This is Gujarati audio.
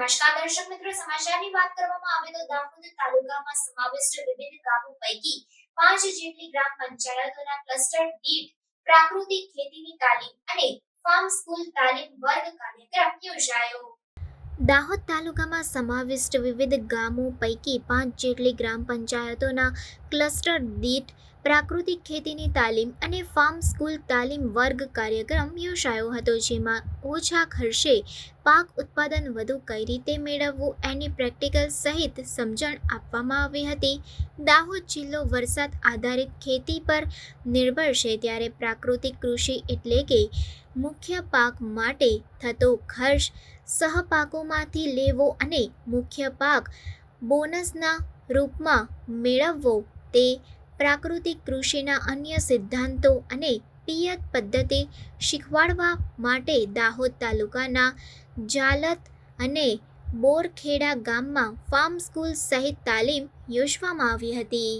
મિત્રો, સમાચારની વાત કરવામાં આવે તો દાહોદ તાલુકામાં સમાવિષ્ટ વિવિધ ગામો પૈકી પાંચ જેટલી ગ્રામ પંચાયતોના ક્લસ્ટર દીઠ પ્રાકૃતિક ખેતીની તાલીમ અને ફાર્મ સ્કૂલ તાલીમ વર્ગ કાર્યક્રમ યોજાયો. દાહોદ તાલુકામાં સમાવિષ્ટ વિવિધ ગામો પૈકી પાંચ જેટલી ગ્રામ પંચાયતોના ક્લસ્ટર દીઠ પ્રાકૃતિક ખેતીની તાલીમ અને ફાર્મ સ્કૂલ તાલીમ વર્ગ કાર્યક્રમ યોજાયો હતો, જેમાં ઓછા ખર્ચે પાક ઉત્પાદન વધુ કઈ રીતે મેળવવું એની પ્રેક્ટિકલ સહિત સમજણ આપવામાં આવી હતી. દાહોદ જિલ્લો વરસાદ આધારિત ખેતી પર નિર્ભર છે ત્યારે પ્રાકૃતિક કૃષિ એટલે કે મુખ્ય પાક માટે થતો ખર્ચ સહપાકોમાંથી લેવો અને મુખ્ય પાક બોનસના રૂપમાં મેળવવો તે પ્રાકૃતિક કૃષિના અન્ય સિદ્ધાંતો અને પિયત પદ્ધતિ શીખવાડવા માટે દાહોદ તાલુકાના જાલત અને બોરખેડા ગામમાં ફાર્મ સ્કૂલ સહિત તાલીમ યોજવામાં આવી હતી.